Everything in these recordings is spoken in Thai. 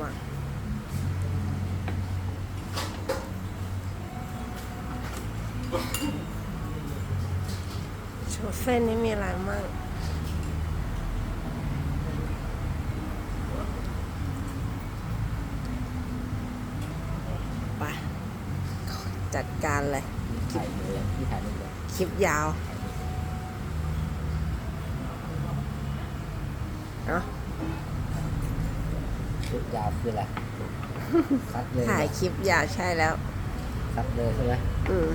มากโชว์เส้นนี่มีอะไรมั่งไปจัดการเลยถ่ายเลยพี่ถ่ายเลยคลิปยาว เนาะ ชุดยาวคืออะไรคัดเลยถ่ายคลิปยาวใช่แล้วคัดเลยใช่ไหมอืม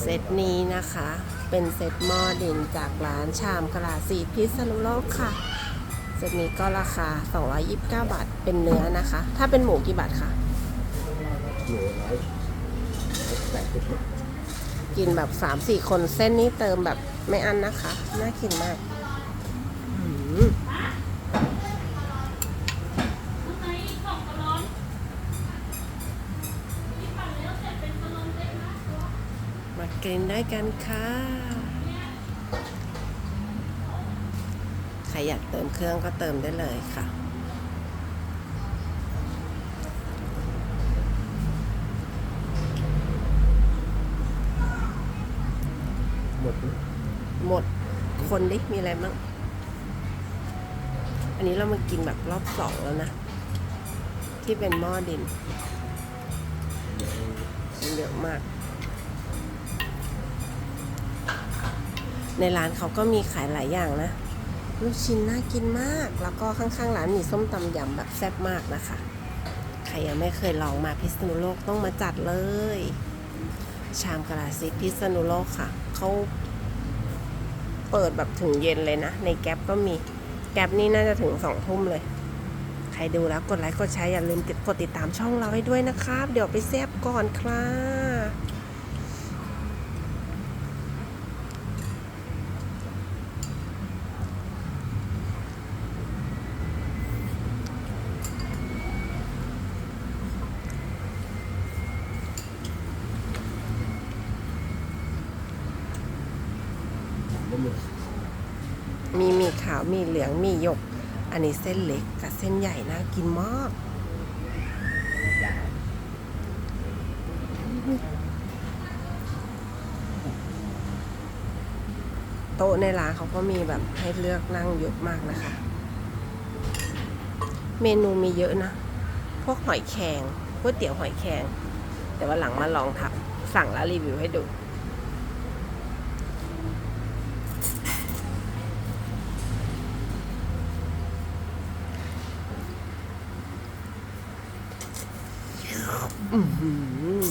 เซตนี้นะคะ เป็นเซตหม้อดินจากร้านชามกะลาสีพิษณุโลกค่ะ เซตนี้ก็ราคา 229 บาท เป็นเนื้อนะคะ ถ้าเป็นหมูกี่บาทคะอยู่ร้อยแปดสิบ กินแบบ3-4คนเส้นนี้เติมแบบไม่อั้นนะคะ น่ากินมากอืมมากินได้กันค่ะ ใครอยากเติมเครื่องก็เติมได้เลยค่ะ หมดหมดคนดิมีอะไรบ้างอันนี้เรามากินแบบรอบสองแล้วนะ ที่เป็นหม้อดินเยอะมาก ในร้านเขาก็มีขายหลายอย่างนะ ลูกชิ้นน่ากินมาก แล้วก็ข้างๆ ร้านมีส้มตำยำแบบแซ่บมากนะคะ ใครยังไม่เคยลองมาพิษณุโลกต้องมาจัดเลย ชามกะลาซิพิษณุโลกค่ะ เขาเปิดแบบถึงเย็นเลยนะ ในแก๊ปก็มี แก๊ปนี่น่าจะถึงสองทุ่มเลย ใครดูแล้วกดไลค์กดแชร์อย่าลืมกดติดตามช่องเราให้ด้วยนะครับ เดี๋ยวไปแซบก่อนครับ มีมีขาวมีเหลืองมีหยก อันนี้เส้นเล็กกับเส้นใหญ่น่ากินมากโต๊ะในร้านเขาก็มีแบบให้เลือกนั่งเยอะมากนะคะ เมนูมีเยอะนะ พวกหอยแครงก๋วยเตี๋ยวหอยแครงแต่ว่าหลังมาลองทับสั่งแล้วรีวิวให้ดู อื้อหือ